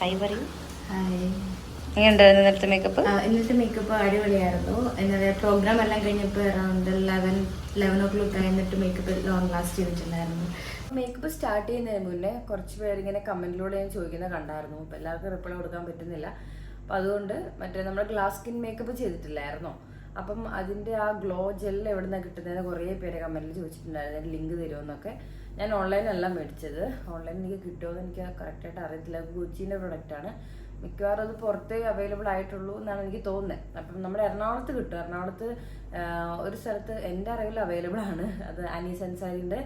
Hi പറയൂ hi. എങ്ങനെയുണ്ടായിരുന്നു ഇന്നലത്തെ മേക്കപ്പ് ഇന്നത്തെ മേക്കപ്പ് അടിപൊളിയായിരുന്നു. എന്നത് പ്രോഗ്രാം എല്ലാം കഴിഞ്ഞപ്പോൾ around eleven eleven o'clock കഴിഞ്ഞിട്ട് മേക്കപ്പ് ലോങ് ലാസ്റ്റ് ചെയ്തിട്ടുണ്ടായിരുന്നു. മേക്കപ്പ് സ്റ്റാർട്ട് ചെയ്യുന്നതിന് മുന്നേ കുറച്ച് പേര് ഇങ്ങനെ കമന്റിലൂടെ ഞാൻ ചോദിക്കുന്നത് കണ്ടായിരുന്നു. അപ്പോൾ എല്ലാവർക്കും റിപ്ലൈ കൊടുക്കാൻ പറ്റുന്നില്ല. അപ്പം അതുകൊണ്ട് മറ്റേ നമ്മുടെ ഗ്ലാസ് സ്കിൻ മേക്കപ്പ് ചെയ്തിട്ടില്ലായിരുന്നോ. അപ്പം അതിന്റെ ആ ഗ്ലോ ജെൽ എവിടെ നിന്നാണ് കിട്ടുന്നതെന്ന് കുറേ പേര് കമന്റിൽ ചോദിച്ചിട്ടുണ്ടായിരുന്നു. ലിങ്ക് തരുമെന്നൊക്കെ ഞാൻ ഓൺലൈനല്ല മേടിച്ചത്. ഓൺലൈൻ എനിക്ക് കിട്ടുമോ എനിക്ക് കറക്റ്റായിട്ട് അറിയത്തില്ല. ഗുച്ചിന്റെ പ്രൊഡക്റ്റാണ് മിക്കവാറും അത് പുറത്തേ അവൈലബിൾ ആയിട്ടുള്ളൂ എന്നാണ് എനിക്ക് തോന്നുന്നത്. അപ്പം നമ്മുടെ എറണാകുളത്ത് കിട്ടും. എറണാകുളത്ത് ഒരു സ്ഥലത്ത് എന്റെ അറിവിൽ അവൈലബിൾ ആണ്. അത് അനീസ് അൻസാരിന്റെ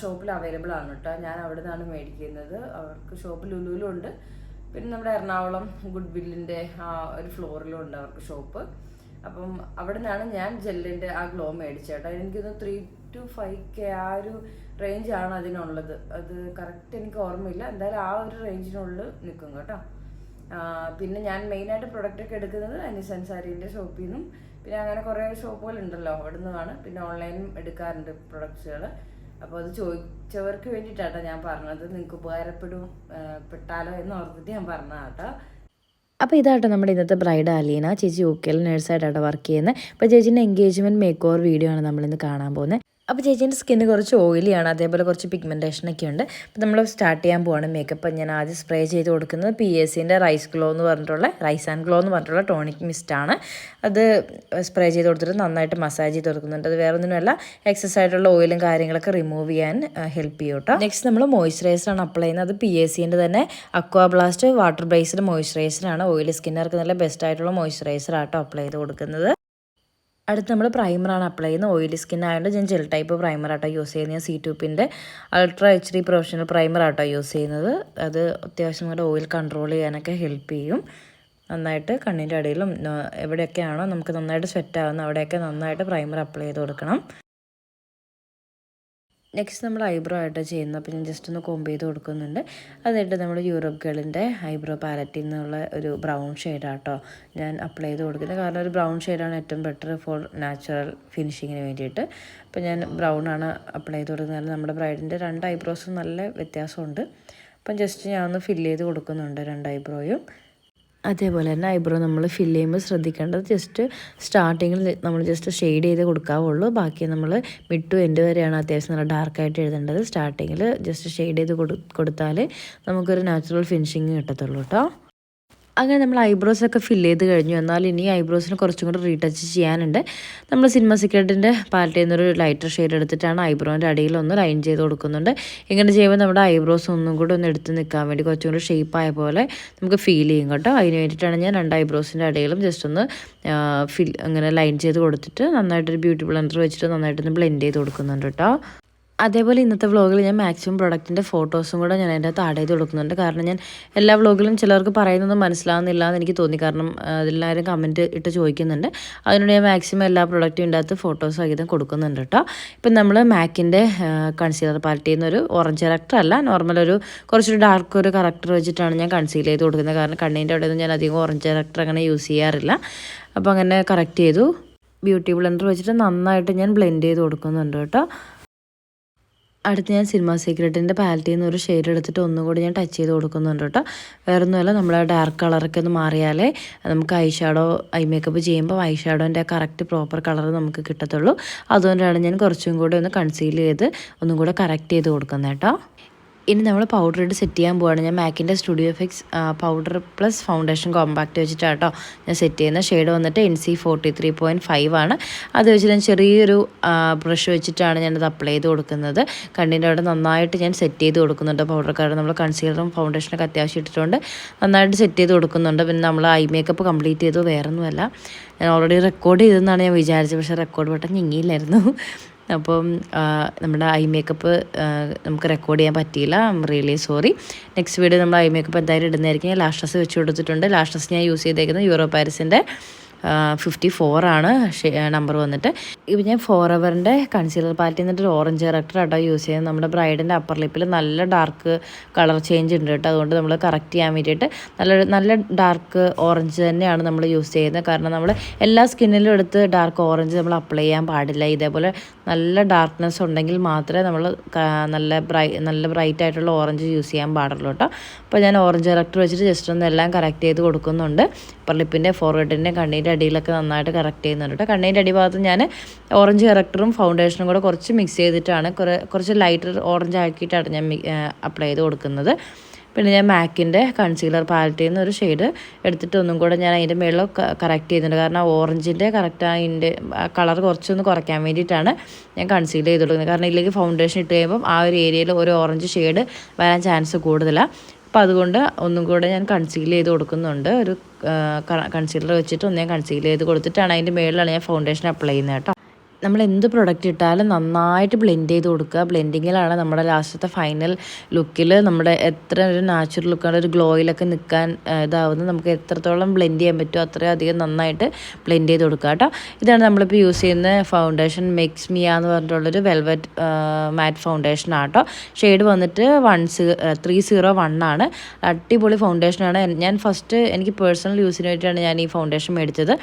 ഷോപ്പിൽ അവൈലബിൾ ആണ് കേട്ടോ. ഞാൻ അവിടെ നിന്നാണ് മേടിക്കുന്നത്. അവർക്ക് ഷോപ്പിൽ ലുലുവിലും ഉണ്ട്. പിന്നെ നമ്മുടെ എറണാകുളം ഗുഡ് വില്ലിന്റെ ആ ഒരു ഫ്ലോറിലും ഉണ്ട് അവർക്ക് ഷോപ്പ് അപ്പം അവിടെ നിന്നാണ് ഞാൻ ജെല്ലിന്റെ ആ ഗ്ലോ മേടിച്ചത് കേട്ടോ. എനിക്കൊന്ന് ത്രീ ടു ഫൈവ് കെ ആ ഒരു റേഞ്ചാണ് അതിനുള്ളത്. അത് കറക്റ്റ് എനിക്ക് ഓർമ്മയില്ല. എന്തായാലും ആ ഒരു റേഞ്ചിനുള്ളിൽ നിൽക്കും കേട്ടോ. പിന്നെ ഞാൻ മെയിനായിട്ട് പ്രൊഡക്റ്റ് ഒക്കെ എടുക്കുന്നത് അനിസൻ സാരീന്റെ ഷോപ്പിൽ നിന്നും. പിന്നെ അങ്ങനെ കുറേ ഷോപ്പുകളുണ്ടല്ലോ അവിടെ നിന്നാണ് പിന്നെ ഓൺലൈനും എടുക്കാറുണ്ട് പ്രൊഡക്ട്സുകൾ അപ്പോൾ അത് ചോദിച്ചവർക്ക് വേണ്ടിയിട്ടാട്ടോ ഞാൻ പറഞ്ഞത്. നിങ്ങൾക്ക് ഉപകാരപ്പെടും പെട്ടാലോ എന്ന് ഓർത്തിട്ട് ഞാൻ പറഞ്ഞതാട്ടോ അപ്പോൾ ഇതാട്ടോ നമ്മുടെ ഇന്നത്തെ ബ്രൈഡ് അലീന. ചേച്ചി യു കെയിൽ നേഴ്സായിട്ടാണ് വർക്ക് ചെയ്യുന്നത്. അപ്പോൾ ചേച്ചീന്റെ എൻഗേജ്മെന്റ് മേക്ക് ഓവർ വീഡിയോ ആണ് നമ്മളിന്ന് കാണാൻ പോകുന്നത്. അപ്പോൾ ചേച്ചീന്റെ സ്കിന്ന് കുറച്ച് ഓയിലിയാണ് അതേപോലെ കുറച്ച് പിഗ്മെന്റേഷനൊക്കെ ഉണ്ട്. അപ്പോൾ നമ്മൾ സ്റ്റാർട്ട് ചെയ്യാൻ പോവാണ് മേക്കപ്പ് ഞാൻ ആദ്യം സ്പ്രേ ചെയ്ത് കൊടുക്കുന്നത് പി എസ് സിന്റെ റൈസ് ഗ്ലോ എന്ന് പറഞ്ഞിട്ടുള്ള റൈസ് ആൻഡ് ഗ്ലോ എന്ന് പറഞ്ഞിട്ടുള്ള ടോണിക് മിസ്റ്റാണ് അത് സ്പ്രേ ചെയ്ത് കൊടുത്തിട്ട് നന്നായിട്ട് മസാജ് ചെയ്ത് കൊടുക്കുന്നുണ്ട്. അത് വേറെ ഒന്നുമല്ല എക്സസ് ആയിട്ടുള്ള ഓയിലും കാര്യങ്ങളൊക്കെ റിമൂവ് ചെയ്യാൻ ഹെൽപ്പ് ചെയ്യും കേട്ടോ. നെക്സ്റ്റ് നമ്മൾ മോയ്സ്ചറൈസറാണ് അപ്ലൈ ചെയ്യുന്നത്. അത് പി എസ് സിന്റെ തന്നെ അക്വാ ബ്ലാസ്റ്റ് വാട്ടർ ബേസ്ഡ് മോയ്സ്ചറൈസറാണ് ഓയിലി സ്കിന്നർക്ക് നല്ല ബെസ്റ്റ് ആയിട്ടുള്ള മോയ്സ്ചറൈസർ ആട്ടോ അപ്ലൈ ചെയ്ത് കൊടുക്കുന്നത്. അടുത്ത് നമ്മൾ പ്രൈമറാണ് അപ്ലൈ ചെയ്യുന്നത്. ഓയിലി സ്കിൻ ആയതുകൊണ്ട് ഞാൻ ജെൽ ടൈപ്പ് പ്രൈമർ ആട്ടോ യൂസ് ചെയ്യുന്നത്. ഞാൻ C ട്യൂപ്പിന്റെ ultra H D professional primer ആട്ടോ യൂസ് ചെയ്യുന്നത്. അത് അത്യാവശ്യം നമ്മുടെ ഓയിൽ കൺട്രോൾ ചെയ്യാനൊക്കെ ഹെൽപ്പ് ചെയ്യും. നന്നായിട്ട് കണ്ണിന്റെ അടിയിലും എവിടെയൊക്കെയാണോ നമുക്ക് നന്നായിട്ട് സ്വെറ്റ് ആവുന്ന അവിടെയൊക്കെ നന്നായിട്ട് പ്രൈമർ അപ്ലൈ ചെയ്ത് കൊടുക്കണം. നെക്സ്റ്റ് നമ്മൾ ഐബ്രോ ആയിട്ട് ചെയ്യുന്നത്. അപ്പോൾ ഞാൻ ജസ്റ്റ് ഒന്ന് കോമ്പ് ചെയ്ത് കൊടുക്കുന്നുണ്ട്. അതിട്ട് നമ്മൾ യൂറോപ്പ് ഗേളിന്റെ ഐബ്രോ പാലറ്റിൽ നിന്നുള്ള ഒരു ബ്രൗൺ ഷെയ്ഡാട്ടോ ഞാൻ അപ്ലൈ ചെയ്ത് കൊടുക്കുന്നത്. കാരണം ഒരു ബ്രൗൺ ഷെയ്ഡാണ് ഏറ്റവും ബെറ്റർ ഫോർ നാച്ചുറൽ ഫിനിഷിങ്ങിന് വേണ്ടിയിട്ട്. അപ്പോൾ ഞാൻ ബ്രൗൺ ആണ് അപ്ലൈ ചെയ്ത് കൊടുക്കുന്നത്. നമ്മുടെ ബ്രൈഡിന്റെ രണ്ട് ഐബ്രോസും നല്ല വ്യത്യാസമുണ്ട്. അപ്പം ജസ്റ്റ് ഞാൻ ഒന്ന് ഫില്ല് ചെയ്ത് കൊടുക്കുന്നുണ്ട് രണ്ട് ഐബ്രോയും അതേപോലെ തന്നെ ഐബ്രോ നമ്മൾ ഫില്ല് ചെയ്യുമ്പോൾ ശ്രദ്ധിക്കേണ്ടത് ജസ്റ്റ് സ്റ്റാർട്ടിങ്ങിൽ നമ്മൾ ജസ്റ്റ് ഷെയ്ഡ് ചെയ്ത് കൊടുക്കാവുള്ളൂ. ബാക്കി നമ്മൾ മിഡ് ടു എൻഡ് വരെയാണ് അത്യാവശ്യം നല്ല ഡാർക്കായിട്ട് എഴുതേണ്ടത്. സ്റ്റാർട്ടിങ്ങിൽ ജസ്റ്റ് ഷെയ്ഡ് ചെയ്ത് കൊടു കൊടുത്താൽ നമുക്കൊരു നാച്ചുറൽ ഫിനിഷിങ് കിട്ടത്തുള്ളൂ കേട്ടോ അങ്ങനെ നമ്മൾ ഐബ്രോസ് ഒക്കെ ഫിൽ ചെയ്ത് കഴിഞ്ഞു. എന്നാൽ ഇനി ഐബ്രോസിന് കുറച്ചും കൂടി റീടച്ച് ചെയ്യാനുണ്ട്. നമ്മൾ സിനിമ സിക്രട്ടിന്റെ പാലറ്റിൽ നിന്നൊരു ലൈറ്റർ ഷെയ്ഡ് എടുത്തിട്ടാണ് ഐബ്രോന്റെ അടിയിൽ ഒന്ന് ലൈൻ ചെയ്ത് കൊടുക്കുന്നുണ്ട്. ഇങ്ങനെ ചെയ്യുമ്പോൾ നമ്മുടെ ഐബ്രോസ് ഒന്നും കൂടി ഒന്ന് എടുത്ത് നിൽക്കാൻ വേണ്ടി കുറച്ചും കൂടി ആയ പോലെ നമുക്ക് ഫീൽ ചെയ്യും കേട്ടോ. അതിന് വേണ്ടിയിട്ടാണ് ഞാൻ രണ്ട് ഐബ്രോസിന്റെ അടിയിലും ജസ്റ്റ് ഒന്ന് ഫിൽ അങ്ങനെ ലൈൻ ചെയ്ത് കൊടുത്തിട്ട് നന്നായിട്ടൊരു ബ്യൂട്ടി ബ്ലെൻഡർ വെച്ചിട്ട് നന്നായിട്ടൊന്ന് ബ്ലെൻഡ് ചെയ്ത് കൊടുക്കുന്നുണ്ട് കേട്ടോ. അതേപോലെ ഇന്നത്തെ വ്ളോഗിൽ ഞാൻ മാക്സിമം പ്രൊഡക്റ്റിന്റെ ഫോട്ടോസും കൂടെ ഞാൻ അതിന്റെ ആഡ് ചെയ്ത് കൊടുക്കുന്നുണ്ട്. കാരണം ഞാൻ എല്ലാ വ്ളോഗിലും ചിലർക്ക് പറയുന്നത് മനസ്സിലാവുന്നില്ല എന്ന് എനിക്ക് തോന്നി. കാരണം അതിലെല്ലാവരും കമന്റ് ഇട്ട് ചോദിക്കുന്നുണ്ട്. അതിനോട് ഞാൻ മാക്സിമം എല്ലാ പ്രൊഡക്റ്റും ഇതിന്റെ അകത്ത് ഫോട്ടോസ് സഹിതം കൊടുക്കുന്നുണ്ട് കേട്ടോ. ഇപ്പം നമ്മൾ മാക്കിന്റെ കൺസീലർ പാലറ്റിയിൽ നിന്നൊരു ഓറഞ്ച് കറക്ടർ അല്ല. നോർമൽ ഒരു കുറച്ചൊരു ഡാർക്ക് ഒരു കറക്ടർ വെച്ചിട്ടാണ് ഞാൻ കൺസീൽ ചെയ്ത് കൊടുക്കുന്നത്. കാരണം കണ്ണീന്റെ അവിടെ ഞാൻ അധികം ഓറഞ്ച് കറക്ടർ അങ്ങനെ യൂസ് ചെയ്യാറില്ല. അപ്പോൾ അങ്ങനെ കറക്റ്റ് ചെയ്തു. ബ്യൂട്ടി ബ്ലെൻഡർ വെച്ചിട്ട് നന്നായിട്ട് ഞാൻ ബ്ലെൻഡ് ചെയ്ത് കൊടുക്കുന്നുണ്ട് കേട്ടോ. അടുത്ത് ഞാൻ സിനിമ സീക്രട്ടിന്റെ പാലറ്റിൽ നിന്ന് ഒരു ഷെയ്ഡ് എടുത്തിട്ട് ഒന്നുകൂടി ഞാൻ ടച്ച് ചെയ്ത് കൊടുക്കുന്നുണ്ട് കേട്ടോ. വേറെ ഒന്നുമല്ല നമ്മൾ ഡാർക്ക് കളറൊക്കെ ഒന്ന് മാറിയാലേ നമുക്ക് ഐ ഷാഡോ ഐ മേക്കപ്പ് ചെയ്യുമ്പോൾ ഐ ഷാഡോന്റെ കറക്റ്റ് പ്രോപ്പർ കളർ നമുക്ക് കിട്ടത്തുള്ളൂ. അതുകൊണ്ടാണ് ഞാൻ കുറച്ചും കൂടി ഒന്ന് കൺസീൽ ചെയ്ത് ഒന്നും കൂടെ കറക്റ്റ് ചെയ്ത് കൊടുക്കുന്നത് കേട്ടോ. ഇനി നമ്മൾ പൗഡർ ഇട്ട് സെറ്റ് ചെയ്യാൻ പോവാണ്. ഞാൻ മാക്കിന്റെ studio fix powder plus foundation compact വെച്ചിട്ടാണ് കേട്ടോ ഞാൻ സെറ്റ് ചെയ്യുന്ന. ഷെയ്ഡ് വന്നിട്ട് N C forty three point five ആണ്. അത് വെച്ചിട്ട് ഞാൻ ചെറിയൊരു ബ്രഷ് വെച്ചിട്ടാണ് ഞാനത് അപ്ലൈ ചെയ്ത് കൊടുക്കുന്നത്. കണ്ണിന്റെ അവിടെ നന്നായിട്ട് ഞാൻ സെറ്റ് ചെയ്ത് കൊടുക്കുന്നുണ്ട് പൗഡർ കാരണം നമ്മൾ കൺസീലറും ഫൗണ്ടേഷനൊക്കെ അത്യാവശ്യം ഇട്ടിട്ടുണ്ട് നന്നായിട്ട് സെറ്റ് ചെയ്ത് കൊടുക്കുന്നുണ്ട്. പിന്നെ നമ്മൾ ഐ മേക്കപ്പ് കംപ്ലീറ്റ് ചെയ്തു വേറൊന്നുമല്ല. ഞാൻ ഓൾറെഡി റെക്കോർഡ് ചെയ്തെന്നാണ് ഞാൻ വിചാരിച്ചത്. പക്ഷേ റെക്കോർഡ് ബട്ടൺ ഞെങ്ങിയില്ലായിരുന്നു അപ്പം നമ്മുടെ ഐ മേക്കപ്പ് നമുക്ക് റെക്കോർഡ് ചെയ്യാൻ പറ്റിയില്ല. റിയലി സോറി നെക്സ്റ്റ് വീഡിയോ നമ്മൾ ഐ മേക്കപ്പ് എന്തായാലും ഇടുന്നതായിരിക്കും. ലാഷസ് വെച്ച് കൊടുത്തിട്ടുണ്ട്. ലാഷസ് ഞാൻ യൂസ് ചെയ്തേക്കുന്നത് യൂറോ പാരിസിന്റെ ഫിഫ്റ്റി ആണ് നമ്പർ വന്നിട്ട്. ഇപ്പം ഞാൻ ഫോർ അവറിന്റെ കൺസീലർ പാലറ്റിൽ നിന്നിട്ട് ഒരു ഓറഞ്ച് കറക്റ്റർ ആട്ടോ യൂസ് ചെയ്യുന്നത്. നമ്മുടെ ബ്രൈഡിന്റെ അപ്പർ ലിപ്പിൽ നല്ല ഡാർക്ക് കളർ ചേഞ്ച് ഉണ്ട് കേട്ടോ. അതുകൊണ്ട് നമ്മൾ കറക്റ്റ് ചെയ്യാൻ വേണ്ടിയിട്ട് നല്ല നല്ല ഡാർക്ക് ഓറഞ്ച് തന്നെയാണ് നമ്മൾ യൂസ് ചെയ്യുന്നത്. കാരണം നമ്മൾ എല്ലാ സ്കിന്നിലും എടുത്ത് ഡാർക്ക് ഓറഞ്ച് നമ്മൾ അപ്ലൈ ചെയ്യാൻ പാടില്ല. ഇതേപോലെ നല്ല ഡാർക്ക്നെസ് ഉണ്ടെങ്കിൽ മാത്രമേ നമ്മൾ നല്ല ബ്രൈ നല്ല ബ്രൈറ്റ് ആയിട്ടുള്ള ഓറഞ്ച് യൂസ് ചെയ്യാൻ പാടുള്ളൂ കേട്ടോ. അപ്പോൾ ഞാൻ ഓറഞ്ച് കറക്റ്റർ വെച്ചിട്ട് ജസ്റ്റ് ഒന്ന് എല്ലാം കറക്റ്റ് ചെയ്ത് കൊടുക്കുന്നുണ്ട്. അപ്പർ ലിപ്പിന്റെ ഫോർവേഡിന്റെ കണ്ണീന്റെ അടിയിലൊക്കെ നന്നായിട്ട് കറക്റ്റ് ചെയ്യുന്നുണ്ട് കേട്ടോ കണ്ണീന്റെ അടിഭാഗത്ത് ഞാൻ ഓറഞ്ച് കറക്റ്ററും ഫൗണ്ടേഷനും കൂടെ കുറച്ച് മിക്സ് ചെയ്തിട്ടാണ് കുറേ കുറച്ച് ലൈറ്റർ ഓറഞ്ച് ആക്കിയിട്ടാണ് ഞാൻ അപ്ലൈ ചെയ്ത് കൊടുക്കുന്നത്. പിന്നെ ഞാൻ മാക്കിന്റെ കൺസീലർ പാലറ്റിൽ നിന്ന് ഒരു ഷെയ്ഡ് എടുത്തിട്ട് ഒന്നും കൂടെ ഞാൻ അതിന്റെ മേളിൽ കറക്റ്റ് ചെയ്യുന്നുണ്ട്. കാരണം ഓറഞ്ചിന്റെ കറക്റ്റ് അതിന്റെ കളർ കുറച്ചൊന്ന് കുറയ്ക്കാൻ വേണ്ടിയിട്ടാണ് ഞാൻ കൺസീൽ ചെയ്ത് കൊടുക്കുന്നത്. കാരണം ഇല്ലെങ്കിൽ ഫൗണ്ടേഷൻ ഇട്ട് കഴിയുമ്പം ആ ഒരു ഏരിയയിൽ ഒരു ഓറഞ്ച് ഷെയ്ഡ് വരാൻ ചാൻസ് കൂടുതലാണ് അപ്പോൾ അതുകൊണ്ട് ഒന്നും കൂടെ ഞാൻ കൺസീൽ ചെയ്ത് കൊടുക്കുന്നുണ്ട്. ഒരു കൺസീലർ വെച്ചിട്ട് ഒന്നേ കൺസീൽ ചെയ്ത് കൊടുത്തിട്ടാണ് അതിന്റെ മേളിലാണ് ഞാൻ ഫൗണ്ടേഷൻ അപ്ലൈ ചെയ്യുന്നത് കേട്ടോ. നമ്മൾ എന്ത് പ്രൊഡക്റ്റ് ഇട്ടാലും നന്നായിട്ട് ബ്ലെൻഡ് ചെയ്ത് കൊടുക്കുക. ബ്ലെൻഡിങ്ങിലാണ് നമ്മുടെ ലാസ്റ്റത്തെ ഫൈനൽ ലുക്കിൽ നമ്മുടെ എത്ര ഒരു നാച്ചുറൽ ലുക്കാണ് ഒരു ഗ്ലോയിലൊക്കെ നിൽക്കാൻ ഇതാവുന്നത് നമുക്ക് എത്രത്തോളം ബ്ലെൻഡ് ചെയ്യാൻ പറ്റുമോ അത്രയും അധികം നന്നായിട്ട് ബ്ലെൻഡ് ചെയ്ത് കൊടുക്കുക കേട്ടോ. ഇതാണ് നമ്മളിപ്പോൾ യൂസ് ചെയ്യുന്ന ഫൗണ്ടേഷൻ മിക്സ് മിയ എന്ന് പറഞ്ഞിട്ടുള്ളൊരു വെൽവെറ്റ് മാറ്റ് ഫൗണ്ടേഷൻ ആട്ടോ ഷെയ്ഡ് വന്നിട്ട് വൺ ത്രീ സീറോ വൺ ആണ്. അടിപൊളി ഫൗണ്ടേഷനാണ് ഞാൻ ഫസ്റ്റ് എനിക്ക് പേഴ്സണൽ യൂസിന് വേണ്ടിയിട്ടാണ് ഞാൻ ഈ ഫൗണ്ടേഷൻ മേടിച്ചത്.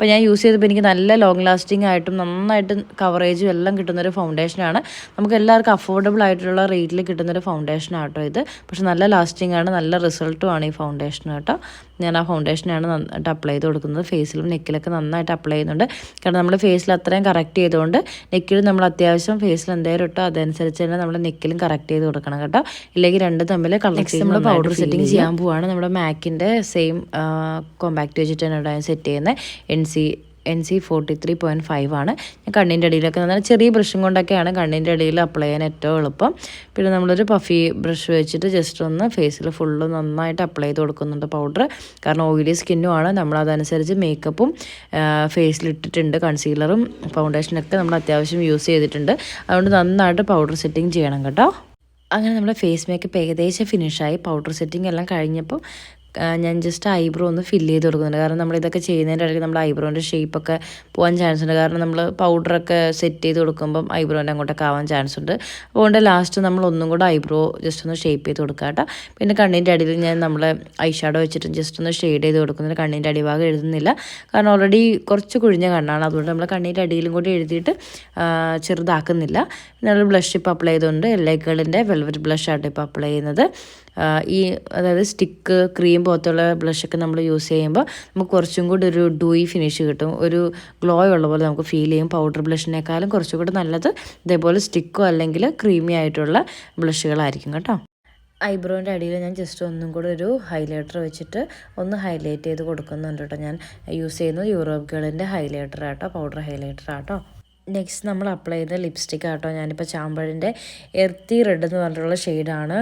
അപ്പോൾ ഞാൻ യൂസ് ചെയ്തപ്പോൾ എനിക്ക് നല്ല ലോങ് ലാസ്റ്റിംഗ് ആയിട്ടും നന്നായിട്ട് കവറേജും എല്ലാം കിട്ടുന്നൊരു ഫൗണ്ടേഷനാണ് നമുക്ക് എല്ലാവർക്കും അഫോർഡബിൾ ആയിട്ടുള്ള റേറ്റിൽ കിട്ടുന്നൊരു ഫൗണ്ടേഷൻ ആട്ടോ ഇത്. പക്ഷെ നല്ല ലാസ്റ്റിംഗ് ആണ് നല്ല റിസൾട്ടും ആണ് ഈ ഫൗണ്ടേഷൻ കേട്ടോ. ഞാൻ ആ ഫൗണ്ടേഷനാണ് നന്നായിട്ട് അപ്ലൈ ചെയ്ത് കൊടുക്കുന്നത്. ഫേസിലും നെക്കിലൊക്കെ നന്നായിട്ട് അപ്ലൈ ചെയ്യുന്നുണ്ട്. കാരണം നമ്മൾ ഫേസിൽ അത്രയും കറക്റ്റ് ചെയ്തുകൊണ്ട് നെക്കിലും നമ്മൾ അത്യാവശ്യം ഫേസിൽ എന്തെങ്കിലും ഇട്ടോ അതനുസരിച്ച് തന്നെ നമ്മൾ നെക്കിലും കറക്റ്റ് ചെയ്ത് കൊടുക്കണം കേട്ടോ. ഇല്ലെങ്കിൽ രണ്ട് തമ്മിൽ കളക്ട് നമ്മൾ പൗഡർ സെറ്റിംഗ് ചെയ്യാൻ പോവാണ്. നമ്മുടെ മാക്കിന്റെ സെയിം കോമ്പാക്ട് വെച്ചിട്ട് തന്നെ സെറ്റ് ചെയ്യുന്നത് N C N C forty three point five ആണ്. ഞാൻ കണ്ണിന്റെ അടിയിലൊക്കെ നന്നായി ചെറിയ ബ്രഷും കൊണ്ടൊക്കെയാണ് കണ്ണിന്റെ അടിയിൽ അപ്ലൈ ചെയ്യാൻ ഏറ്റവും എളുപ്പം. പിന്നെ നമ്മളൊരു പഫി ബ്രഷ് വെച്ചിട്ട് ജസ്റ്റ് ഒന്ന് ഫേസിൽ ഫുള്ള് നന്നായിട്ട് അപ്ലൈ ചെയ്ത് കൊടുക്കുന്നുണ്ട് പൗഡർ കാരണം ഓയിലി സ്കിന്നും ആണ്. നമ്മൾ അതനുസരിച്ച് മേക്കപ്പും ഫേസിൽ ഇട്ടിട്ടുണ്ട് കൺസീലറും ഫൗണ്ടേഷനൊക്കെ നമ്മൾ അത്യാവശ്യം യൂസ് ചെയ്തിട്ടുണ്ട്. അതുകൊണ്ട് നന്നായിട്ട് പൗഡർ സെറ്റിംഗ് ചെയ്യണം കേട്ടോ. അങ്ങനെ നമ്മുടെ ഫേസ് മേക്കപ്പ് ഏകദേശം ഫിനിഷായി പൗഡർ സെറ്റിംഗ് എല്ലാം കഴിഞ്ഞപ്പോൾ ഞാൻ ജസ്റ്റ് ഐബ്രോ ഒന്ന് ഫില്ല് ചെയ്ത് കൊടുക്കുന്നുണ്ട്. കാരണം നമ്മൾ ഇതൊക്കെ ചെയ്യുന്നതിന്റെ ഇടയ്ക്ക് നമ്മുടെ ഐബ്രോന്റെ ഷേപ്പൊക്കെ പോകാൻ ചാൻസ് ഉണ്ട്. കാരണം നമ്മൾ പൗഡറൊക്കെ സെറ്റ് ചെയ്ത് കൊടുക്കുമ്പം ഐബ്രോന്റെ അങ്ങോട്ടൊക്കെ ആവാൻ ചാൻസ് ഉണ്ട്. അതുകൊണ്ട് ലാസ്റ്റ് നമ്മൾ ഒന്നും കൂടെ ഐബ്രോ ജസ്റ്റ് ഒന്ന് ഷേപ്പ് ചെയ്ത് കൊടുക്കുക കേട്ടോ. പിന്നെ കണ്ണിന്റെ അടിയിൽ ഞാൻ നമ്മൾ ഐ ഷാഡോ വെച്ചിട്ട് ജസ്റ്റ് ഒന്ന് ഷെയ്ഡ് ചെയ്ത് കൊടുക്കുന്നത് കണ്ണിന്റെ അടിഭാഗം എഴുതുന്നില്ല. കാരണം ഓൾറെഡി കുറച്ച് കുഴിഞ്ഞ കണ്ണാണ്. അതുകൊണ്ട് നമ്മൾ കണ്ണിന്റെ അടിയിലും കൂടി എഴുതിയിട്ട് ചെറുതാക്കുന്നില്ല. പിന്നെ നമ്മൾ ബ്ലഷ് ഇപ്പോൾ അപ്ലൈ ചെയ്തുകൊണ്ട് ഗേളിന്റെ വെൽവെറ്റ് ബ്ലഷ് ആട്ടോ ഇപ്പോൾ അപ്ലൈ ചെയ്യുന്നത്. ഈ അതായത് സ്റ്റിക്ക് ക്രീം പോലത്തുള്ള ബ്ലഷൊക്കെ നമ്മൾ യൂസ് ചെയ്യുമ്പോൾ നമുക്ക് കുറച്ചും കൂടി ഒരു ഡൂയി ഫിനിഷ് കിട്ടും. ഒരു ഗ്ലോ ഉള്ള പോലെ നമുക്ക് ഫീൽ ചെയ്യും. പൗഡർ ബ്ലഷിനേക്കാളും കുറച്ചും കൂടി നല്ലത് ഇതേപോലെ സ്റ്റിക്കോ അല്ലെങ്കിൽ ക്രീമി ആയിട്ടുള്ള ബ്ലഷുകളായിരിക്കും കേട്ടോ. ഐബ്രോന്റെ അടിയിൽ ഞാൻ ജസ്റ്റ് ഒന്നും കൂടെ ഒരു ഹൈലൈറ്റർ വെച്ചിട്ട് ഒന്ന് ഹൈലൈറ്റ് ചെയ്ത് കൊടുക്കുന്നുണ്ട് കേട്ടോ ഞാൻ. യൂസ് ചെയ്യുന്നത് യൂറോപ്പ് ഗേളിന്റെ ഹൈലൈറ്റർ ആട്ടോ പൗഡർ ഹൈലൈറ്റർ ആട്ടോ. നെക്സ്റ്റ് നമ്മൾ അപ്ലൈ ചെയ്യുന്ന ലിപ്സ്റ്റിക് ആട്ടോ. ഞാനിപ്പോൾ ചാമ്പഴിന്റെ എർത്തി റെഡ് എന്ന് പറഞ്ഞിട്ടുള്ള ഷെയ്ഡാണ്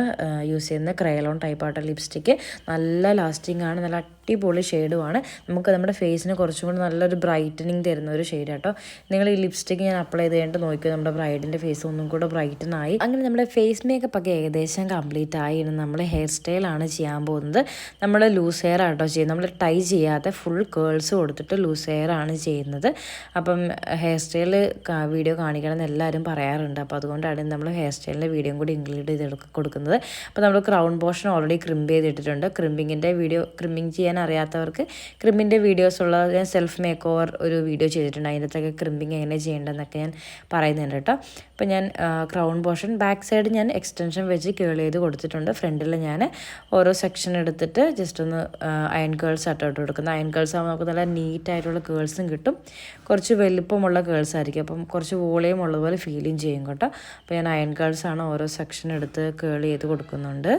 യൂസ് ചെയ്യുന്നത് ക്രയലോൺ ടൈപ്പ് ആട്ടോ ലിപ്സ്റ്റിക്ക് നല്ല ലാസ്റ്റിംഗ് ആണ് നല്ല അടിപൊളി ഷെയ്ഡുമാണ്. നമുക്ക് നമ്മുടെ ഫേസിന് കുറച്ചും കൂടി നല്ലൊരു ബ്രൈറ്റനിങ് തരുന്ന ഒരു ഷെയ്ഡ് കേട്ടോ. നിങ്ങൾ ഈ ലിപ്സ്റ്റിക്ക് ഞാൻ അപ്ലൈ ചെയ്ത് കഴിഞ്ഞിട്ട് നമ്മുടെ ബ്രൈഡിന്റെ ഫേസ് ഒന്നും കൂടെ ബ്രൈറ്റൻ ആയി അങ്ങനെ നമ്മുടെ ഫേസ് മേക്കപ്പ് ഒക്കെ ഏകദേശം കംപ്ലീറ്റ് ആയി. ഇനി നമ്മൾ ഹെയർ സ്റ്റൈലാണ് ചെയ്യാൻ പോകുന്നത്. നമ്മൾ ലൂസ് ഹെയർ ആട്ടോ ചെയ്യുന്നത്. നമ്മൾ ടൈ ചെയ്യാതെ ഫുൾ കേൾസ് കൊടുത്തിട്ട് ലൂസ് ഹെയർ ആണ് ചെയ്യുന്നത്. അപ്പം ഹെയർ സ്റ്റൈൽ വീഡിയോ കാണിക്കണം എല്ലാവരും പറയാറുണ്ട്. അപ്പോൾ അതുകൊണ്ടാണ് നമ്മൾ ഹെയർ സ്റ്റൈലിന്റെ വീഡിയോ കൂടി ഇൻക്ലൂഡ് ചെയ്ത് കൊടുക്കുന്നത്. അപ്പോൾ നമ്മൾ ക്രൗൺ പോർഷൻ ഓൾറെഡി ക്രിമ്പ് ചെയ്തിട്ടിട്ടുണ്ട് ക്രിമ്പിങ്ങിന്റെ വീഡിയോ ക്രിമ്പിങ് ചെയ്യാൻ അറിയാത്തവർക്ക് ക്രിമ്പിന്റെ വീഡിയോസ് ഉള്ള ഞാൻ സെൽഫ് മേക്ക് ഓവർ ഒരു വീഡിയോ ചെയ്തിട്ടുണ്ട്. അതിനകത്തൊക്കെ ക്രിമ്പിങ് എങ്ങനെ ചെയ്യേണ്ടതെന്നൊക്കെ ഞാൻ പറയുന്നുണ്ട് കേട്ടോ. അപ്പോൾ ഞാൻ ക്രൗൺ പോർഷൻ ബാക്ക് സൈഡ് ഞാൻ എക്സ്റ്റൻഷൻ വെച്ച് കേൾ ചെയ്ത് കൊടുത്തിട്ടുണ്ട്. ഫ്രണ്ടിൽ ഞാൻ ഓരോ സെക്ഷൻ എടുത്തിട്ട് ജസ്റ്റ് ഒന്ന് അയൺ കേൾസ് ആട്ടോ ഇട്ട് കൊടുക്കുന്നത്. അയൺ കേൾസ് ആകുമ്പോൾ നമുക്ക് നല്ല നീറ്റായിട്ടുള്ള കേൾസും കിട്ടും. കുറച്ച് വലിപ്പമുള്ള കേൾസ് ആയിരിക്കും. അപ്പം കുറച്ച് വോളിയം ഉള്ളതുപോലെ ഫീലിംഗ് ചെയ്യും കേട്ടോ. അപ്പോൾ ഞാൻ അയൺ കേൾസാണ് ഓരോ സെക്ഷൻ എടുത്ത് കേൾ ചെയ്ത് കൊടുക്കുന്നുണ്ട്.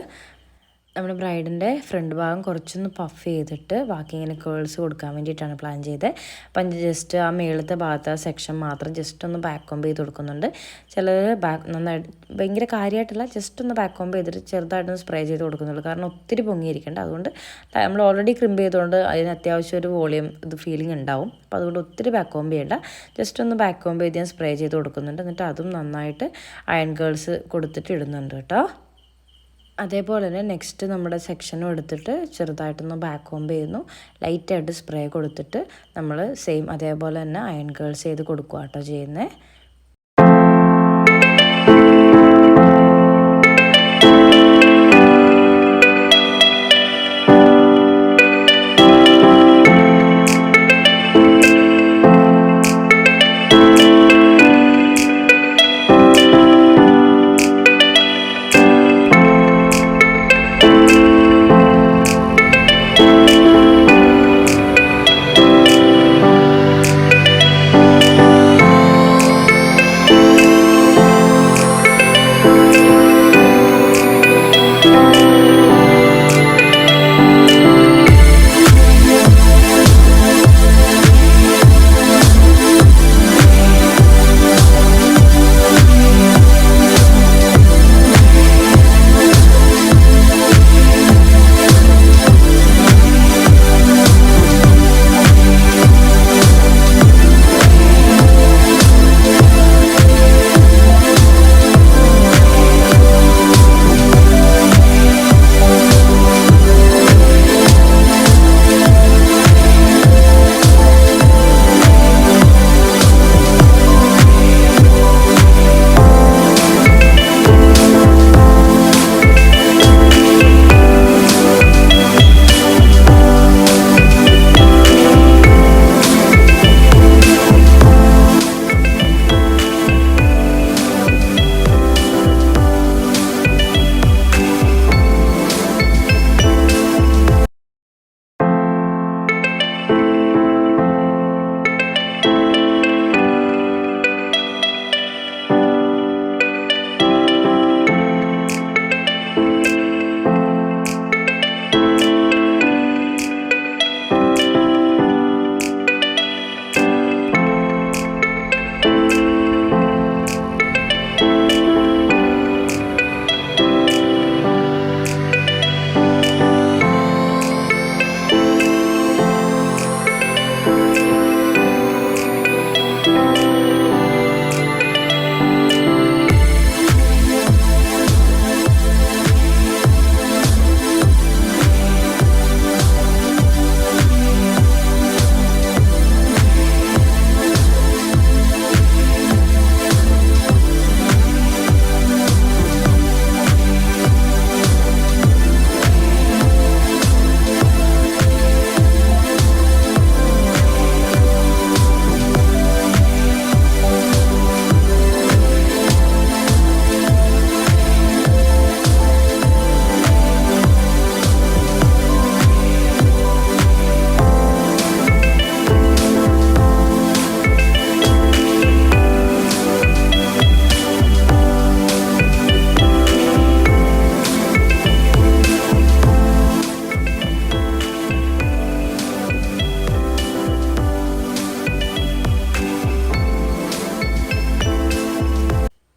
നമ്മുടെ ബ്രൈഡിന്റെ ഫ്രണ്ട് ഭാഗം കുറച്ചൊന്ന് പഫ് ചെയ്തിട്ട് ബാക്കി ഇങ്ങനെ കേൾസ് കൊടുക്കാൻ വേണ്ടിയിട്ടാണ് പ്ലാൻ ചെയ്തത്. അപ്പം ജസ്റ്റ് ആ മേളത്തെ ഭാഗത്ത് ആ സെക്ഷൻ മാത്രം ജസ്റ്റ് ഒന്ന് ബാക്ക് കോംബ് ചെയ്ത് കൊടുക്കുന്നുണ്ട്. ചിലർ ബാക്ക് നന്നായിട്ട് ഭയങ്കര കാര്യമായിട്ടില്ല ജസ്റ്റ് ഒന്ന് ബാക്ക് കോംബ് ചെയ്തിട്ട് ചെറുതായിട്ടൊന്ന് സ്പ്രേ ചെയ്ത് കൊടുക്കുന്നുള്ളൂ. കാരണം ഒത്തിരി പൊങ്ങിയിരിക്കേണ്ട. അതുകൊണ്ട് നമ്മൾ ഓൾറെഡി ക്രിമ്പ് ചെയ്തുകൊണ്ട് അതിന് അത്യാവശ്യം ഒരു വോളിയം ഇത് ഫീലിംഗ് ഉണ്ടാവും. അപ്പോൾ അതുകൊണ്ട് ഒത്തിരി ബാക്ക് കോംബ് ചെയ്യേണ്ട. ജസ്റ്റ് ഒന്ന് ബാക്ക് കോംബ് ചെയ്ത് ഞാൻ സ്പ്രേ ചെയ്ത് കൊടുക്കുന്നുണ്ട്. എന്നിട്ട് അതും നന്നായിട്ട് അയൺ ഗേൾസ് കൊടുത്തിട്ട് ഇടുന്നുണ്ട് കേട്ടോ. അതേപോലെ തന്നെ നെക്സ്റ്റ് നമ്മുടെ സെക്ഷനും എടുത്തിട്ട് ചെറുതായിട്ടൊന്ന് ബാക്ക് കോംബ് ചെയ്യുന്നു ലൈറ്റായിട്ട് സ്പ്രേ കൊടുത്തിട്ട് നമ്മൾ സെയിം അതേപോലെ തന്നെ അയൺ കേൾസ് ചെയ്ത് കൊടുക്കുക കേട്ടോ ചെയ്യുന്നത്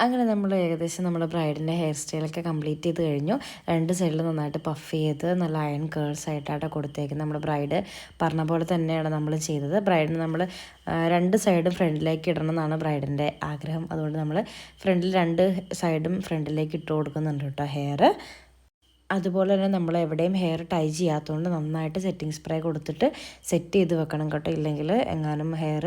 അങ്ങനെ നമ്മൾ ഏകദേശം നമ്മുടെ ബ്രൈഡിന്റെ ഹെയർ സ്റ്റൈലൊക്കെ കംപ്ലീറ്റ് ചെയ്ത് കഴിഞ്ഞു. രണ്ട് സൈഡിൽ നന്നായിട്ട് പഫ് ചെയ്ത് നല്ല അയൺ കേൾസ് ആയിട്ടാണ് കൊടുത്തേക്കുന്നത് നമ്മുടെ ബ്രൈഡ്. പറഞ്ഞ പോലെ തന്നെയാണ് നമ്മൾ ചെയ്തത്. ബ്രൈഡിന് നമ്മൾ രണ്ട് സൈഡും ഫ്രണ്ടിലേക്ക് ഇടണം എന്നാണ് ബ്രൈഡിന്റെ ആഗ്രഹം. അതുകൊണ്ട് നമ്മൾ ഫ്രണ്ടിൽ രണ്ട് സൈഡും ഫ്രണ്ടിലേക്ക് ഇട്ട് കൊടുക്കുന്നുണ്ട് കേട്ടോ ഹെയർ അതുപോലെ തന്നെ നമ്മൾ എവിടെയും ഹെയർ ടൈ ചെയ്യാത്തതുകൊണ്ട് നന്നായിട്ട് സെറ്റിംഗ് സ്പ്രേ കൊടുത്തിട്ട് സെറ്റ് ചെയ്ത് വെക്കണം കേട്ടോ. ഇല്ലെങ്കിൽ എങ്ങാനും ഹെയർ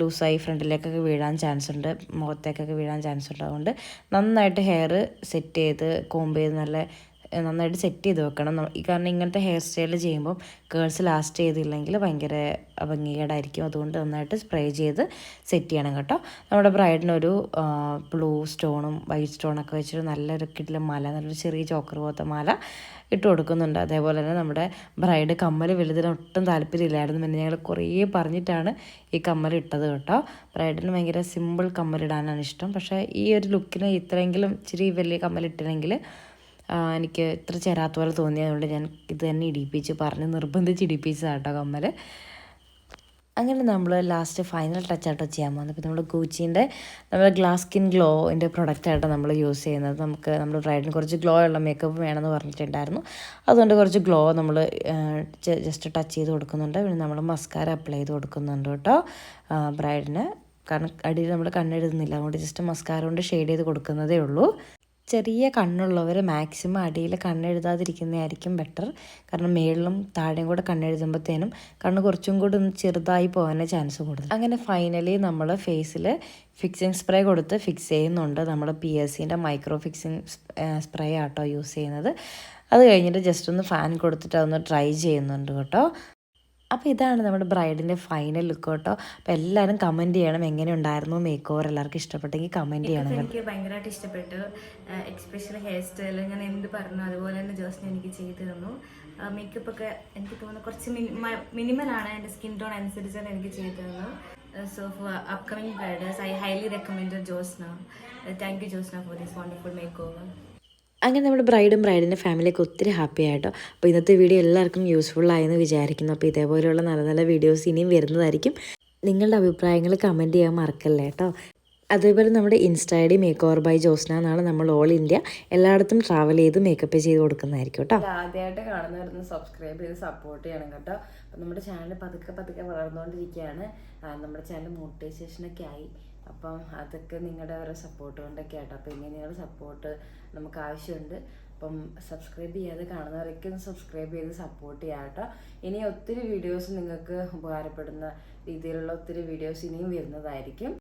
ലൂസായി ഫ്രണ്ടിലേക്കൊക്കെ വീഴാൻ ചാൻസ് ഉണ്ട്. മുഖത്തേക്കൊക്കെ വീഴാൻ ചാൻസ് ഉണ്ട്. അതുകൊണ്ട് നന്നായിട്ട് ഹെയർ സെറ്റ് ചെയ്ത് കോമ്പ് ചെയ്ത് നല്ല നന്നായിട്ട് സെറ്റ് ചെയ്ത് വെക്കണം കാരണം ഇങ്ങനത്തെ ഹെയർ സ്റ്റൈൽ ചെയ്യുമ്പോൾ കേൾസ് ലാസ്റ്റ് ചെയ്തില്ലെങ്കിൽ ഭയങ്കര ഭംഗികേടായിരിക്കും. അതുകൊണ്ട് നന്നായിട്ട് സ്പ്രേ ചെയ്ത് സെറ്റ് ചെയ്യണം കേട്ടോ. നമ്മുടെ ബ്രൈഡിനൊരു ബ്ലൂ സ്റ്റോണും വൈറ്റ് സ്റ്റോണൊക്കെ വെച്ചിട്ട് നല്ലൊരു കിട്ടിലെ മാല നല്ലൊരു ചെറിയ ചോക്കർ പോലത്തെ മാല ഇട്ട് കൊടുക്കുന്നുണ്ട്. അതേപോലെ തന്നെ നമ്മുടെ ബ്രൈഡ് കമ്മൽ വലുതിന് ഒട്ടും താല്പര്യമില്ലായിരുന്നു. പിന്നെ ഞങ്ങൾ കുറേ പറഞ്ഞിട്ടാണ് ഈ കമ്മൽ ഇട്ടത് കേട്ടോ. ബ്രൈഡിന് ഭയങ്കര സിമ്പിൾ കമ്മലിടാനാണ് ഇഷ്ടം. പക്ഷേ ഈ ഒരു ലുക്കിന് ഇത്രയെങ്കിലും ഇച്ചിരി വലിയ ആ, എനിക്ക് ഇത്ര ചേരാത്ത പോലെ തോന്നിയതുകൊണ്ട് ഞാൻ ഇത് തന്നെ ഇടിപ്പിച്ച് പറഞ്ഞ് നിർബന്ധിച്ച് ഇടിപ്പിച്ചതാണ് കേട്ടോ കമ്മൽ അങ്ങനെ നമ്മൾ ലാസ്റ്റ് ഫൈനൽ ടച്ച് ആട്ടോ ചെയ്യാൻ പോകുന്നത്. ഇപ്പോൾ നമ്മൾ ഗൂച്ചീന്റെ നമ്മുടെ ഗ്ലാസ് സ്കിൻ ഗ്ലോന്റെ പ്രൊഡക്റ്റായിട്ട് നമ്മൾ യൂസ് ചെയ്യുന്നത്. നമുക്ക് നമ്മൾ ബ്രൈഡിന് കുറച്ച് ഗ്ലോ ഉള്ള മേക്കപ്പ് വേണമെന്ന് പറഞ്ഞിട്ടുണ്ടായിരുന്നു. അതുകൊണ്ട് കുറച്ച് ഗ്ലോ നമ്മൾ ജസ്റ്റ് ടച്ച് ചെയ്ത് കൊടുക്കുന്നുണ്ട്. പിന്നെ നമ്മൾ മസ്കാര അപ്ലൈ ചെയ്ത് കൊടുക്കുന്നുണ്ട് കേട്ടോ. ബ്രൈഡിന് കാരണം അടിയിൽ നമ്മൾ കണ്ണെഴുതുന്നില്ല. അതുകൊണ്ട് ജസ്റ്റ് മസ്കാര കൊണ്ട് ഷെയ്ഡ് ചെയ്ത് കൊടുക്കുന്നതേ ഉള്ളൂ. ചെറിയ കണ്ണുള്ളവർ മാക്സിമം അടിയിൽ കണ്ണെഴുതാതിരിക്കുന്നതായിരിക്കും ബെറ്റർ കാരണം മേളിലും താഴെയും കൂടെ കണ്ണെഴുതുമ്പോഴത്തേനും കണ്ണ് കുറച്ചും കൂടി ചെറുതായി പോകാനേ ചാൻസ് കൂടുതൽ. അങ്ങനെ ഫൈനലി നമ്മൾ ഫേസിൽ ഫിക്സിങ് സ്പ്രേ കൊടുത്ത് ഫിക്സ് ചെയ്യുന്നുണ്ട്. നമ്മൾ പി എസ് സിന്റെ മൈക്രോ ഫിക്സിങ് സ്പ്രേ ആട്ടോ യൂസ് ചെയ്യുന്നത്. അത് കഴിഞ്ഞിട്ട് ജസ്റ്റ് ഒന്ന് ഫാൻ കൊടുത്തിട്ട് അതൊന്ന് ട്രൈ ചെയ്യുന്നുണ്ട് കേട്ടോ. അപ്പോൾ ഇതാണ് നമ്മുടെ ബ്രൈഡിന്റെ ഫൈനൽ ലുക്ക് കേട്ടോ. അപ്പോൾ എല്ലാവരും കമന്റ് ചെയ്യണം എങ്ങനെ ഉണ്ടായിരുന്നു മേക്ക് ഓവർ എല്ലാവർക്കും ഇഷ്ടപ്പെട്ടെങ്കിൽ കമന്റ് ചെയ്യണം എനിക്ക് ഭയങ്കരമായിട്ട് ഇഷ്ടപ്പെട്ടു. എക്സ്പെഷ്യലി ഹെയർ സ്റ്റൈൽ ഞാൻ എന്ത് പറഞ്ഞു അതുപോലെ തന്നെ ജോസ്ന എനിക്ക് ചെയ്തു തന്നു. മേക്കപ്പ് ഒക്കെ എനിക്ക് തോന്നുന്നു കുറച്ച് മിനിമലാണ് എന്റെ സ്കിൻ ടോൺ അനുസരിച്ചാണ് എനിക്ക് ചെയ്തു തന്നു. So for upcoming brides I highly recommend Josna. Thank you Josna for this wonderful makeover അങ്ങനെ നമ്മുടെ ബ്രൈഡും ബ്രൈഡിന്റെ ഫാമിലിയൊക്കെ ഒത്തിരി ഹാപ്പി ആയിട്ടോ. അപ്പോൾ ഇന്നത്തെ വീഡിയോ എല്ലാവർക്കും യൂസ്ഫുൾ ആയെന്ന് വിചാരിക്കുന്നു. അപ്പോൾ ഇതേപോലെയുള്ള നല്ല നല്ല വീഡിയോസ് ഇനിയും വരുന്നതായിരിക്കും. നിങ്ങളുടെ അഭിപ്രായങ്ങൾ കമന്റ് ചെയ്യാൻ മറക്കല്ലേ കേട്ടോ. അതേപോലെ നമ്മുടെ insta I D makeover by Josna എന്നാണ് നമ്മൾ ഓൾ ഇന്ത്യ എല്ലായിടത്തും ട്രാവൽ ചെയ്ത് മേക്കപ്പ് ചെയ്ത് കൊടുക്കുന്നതായിരിക്കും കേട്ടോ. ആദ്യമായിട്ട് കാണുന്നവരൊന്ന് സബ്സ്ക്രൈബ് ചെയ്ത് സപ്പോർട്ട് ചെയ്യണം കേട്ടോ. നമ്മുടെ ചാനൽ പതുക്കെ പതുക്കെ വളർന്നുകൊണ്ടിരിക്കുകയാണ്. നമ്മുടെ ചാനൽ മോട്ടിവേഷനൊക്കെ ആയി. അപ്പം അതൊക്കെ നിങ്ങളുടെ ഓരോ സപ്പോർട്ട് കൊണ്ടൊക്കെ ആട്ടോ. അപ്പം ഇങ്ങനെ നിങ്ങളുടെ സപ്പോർട്ട് നമുക്ക് ആവശ്യമുണ്ട്. അപ്പം സബ്സ്ക്രൈബ് ചെയ്യാതെ കാണുന്നവരൊക്കെ ഒന്ന് സബ്സ്ക്രൈബ് ചെയ്ത് സപ്പോർട്ട് ചെയ്യാം കേട്ടോ. ഇനി ഒത്തിരി വീഡിയോസ് നിങ്ങൾക്ക് ഉപകാരപ്പെടുന്ന രീതിയിലുള്ള ഒത്തിരി വീഡിയോസ് ഇനിയും വരുന്നതായിരിക്കും.